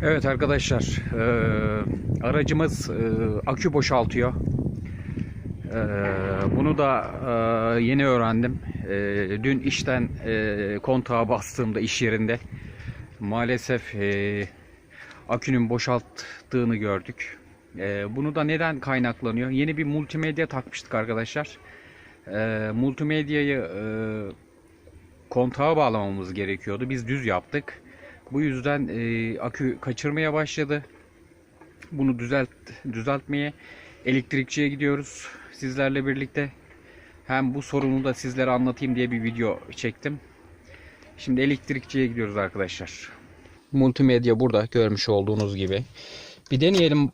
Evet arkadaşlar, eee, aracımız eee, akü boşaltıyor. Eee, bunu da eee, yeni öğrendim. Eee, dün işten eee, kontağa bastığımda iş yerinde maalesef eee, akünün boşalttığını gördük. Eee, bunu da neden kaynaklanıyor? Yeni bir multimedya takmıştık arkadaşlar. Eee multimedyayı eee kontağa bağlamamız gerekiyordu. Biz düz yaptık. Bu yüzden e, akü kaçırmaya başladı. Bunu düzelt düzeltmeye elektrikçiye gidiyoruz sizlerle birlikte. Hem bu sorunu da sizlere anlatayım diye bir video çektim. Şimdi elektrikçiye gidiyoruz arkadaşlar. Multimedya burada görmüş olduğunuz gibi. Bir deneyelim.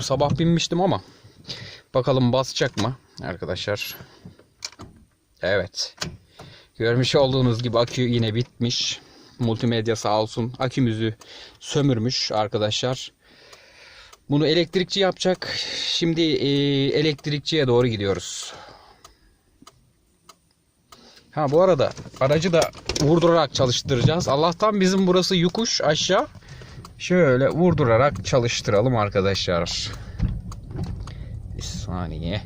Sabah binmiştim ama bakalım basacak mı arkadaşlar. Evet. Görmüş olduğunuz gibi akü yine bitmiş. Multimedya sağ olsun akümüzü sömürmüş arkadaşlar. Bunu elektrikçi yapacak. Şimdi e, elektrikçiye doğru gidiyoruz. Ha bu arada aracı da vurdurarak çalıştıracağız. Allah'tan bizim burası yokuş aşağı. Şöyle vurdurarak çalıştıralım arkadaşlar. Bir saniye.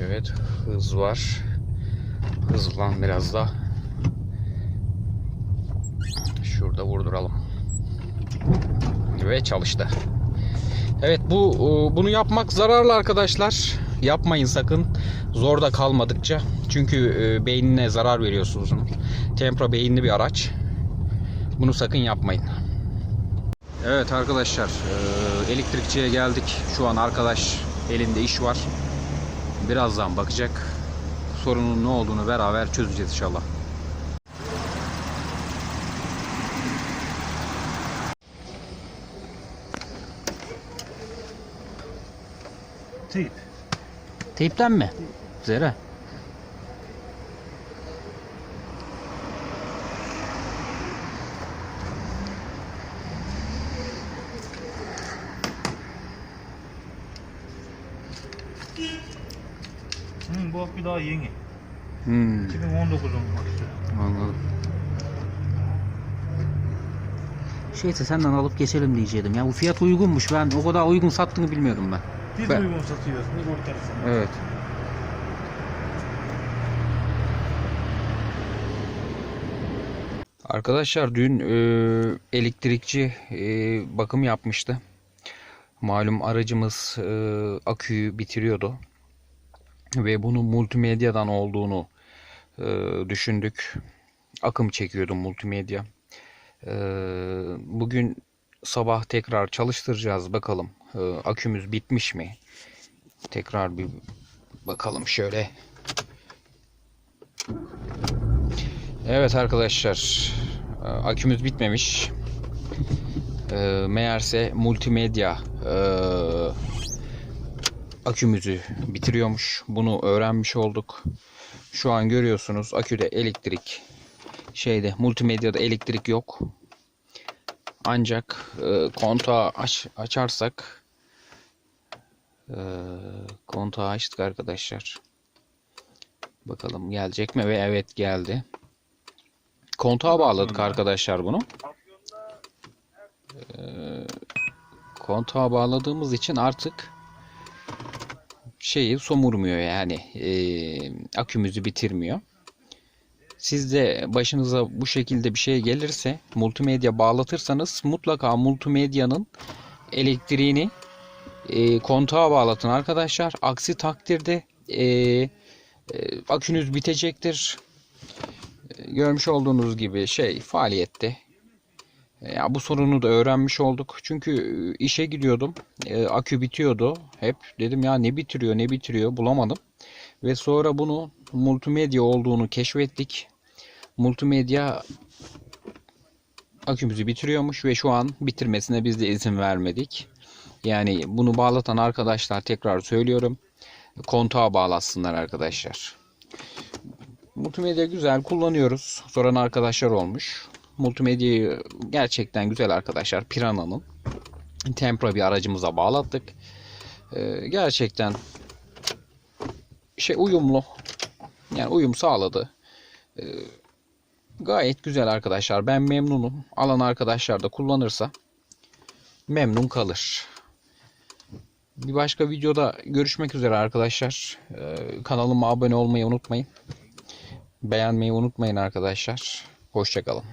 Evet hız var. Hızlan biraz da. Şurada vurduralım. Ve çalıştı. Evet bu e, bunu yapmak zararlı arkadaşlar. Yapmayın sakın. Zorda kalmadıkça. Çünkü e, beynine zarar veriyorsunuz. Tempra beyinli bir araç. Bunu sakın yapmayın. Evet arkadaşlar e, elektrikçiye geldik. Şu an arkadaş elinde iş var. Birazdan bakacak. Sorunun ne olduğunu beraber çözeceğiz inşallah. Teyp. Teypten mi? Zera. Bu akü daha yeni. Hmm, 2019'un aküsü. anladım. Şeyse senden alıp geçelim diyecektim. Ya bu fiyat uygunmuş. Ben o kadar uygun sattığını bilmiyordum ben. Biz Ben- uygun satıyoruz. Biz ortarız. Evet. Arkadaşlar dün e, elektrikçi e, bakım yapmıştı. Malum aracımız e, aküyü bitiriyordu. Ve bunun multimedyadan olduğunu e, düşündük. Akım çekiyordu multimedya. E, bugün sabah tekrar çalıştıracağız bakalım. E, akümüz bitmiş mi? Tekrar bir bakalım şöyle. Evet arkadaşlar. e, Akümüz bitmemiş. E, Meğerse multimedya e, akümüzü bitiriyormuş. Bunu öğrenmiş olduk. Şu an görüyorsunuz aküde elektrik şeyde multimedyada elektrik yok. Ancak e, kontağı aç, açarsak ee, kontağı açtık arkadaşlar. Bakalım gelecek mi? Ve evet geldi. Kontağa bağladık arkadaşlar bunu. Ee, kontağa bağladığımız için artık şeyi somurmuyor yani. Ee, akümüzü bitirmiyor. Siz de başınıza bu şekilde bir şey gelirse multimedya bağlatırsanız mutlaka multimedyanın elektriğini e, kontağa bağlatın arkadaşlar. Aksi takdirde e, e, akünüz bitecektir. E, görmüş olduğunuz gibi şey faaliyette. Ya bu sorunu da öğrenmiş olduk. Çünkü e, işe gidiyordum. E, akü bitiyordu. Hep dedim ya ne bitiriyor ne bitiriyor bulamadım. Ve sonra bunu multimedya olduğunu keşfettik. Multimedya akümüzü bitiriyormuş ve şu an bitirmesine biz de izin vermedik. Yani bunu bağlatan arkadaşlar tekrar söylüyorum. Kontağa bağlatsınlar arkadaşlar. Multimedya güzel kullanıyoruz. Soran arkadaşlar olmuş. Multimedyayı gerçekten güzel arkadaşlar. Piranha'nın Tempra bir aracımıza bağlattık. Ee, gerçekten şey uyumlu. Yani uyum sağladı. Ee, Gayet güzel arkadaşlar. Ben memnunum. Alan arkadaşlar da kullanırsa memnun kalır. Bir başka videoda görüşmek üzere arkadaşlar. Ee, kanalıma abone olmayı unutmayın. Beğenmeyi unutmayın arkadaşlar. Hoşçakalın.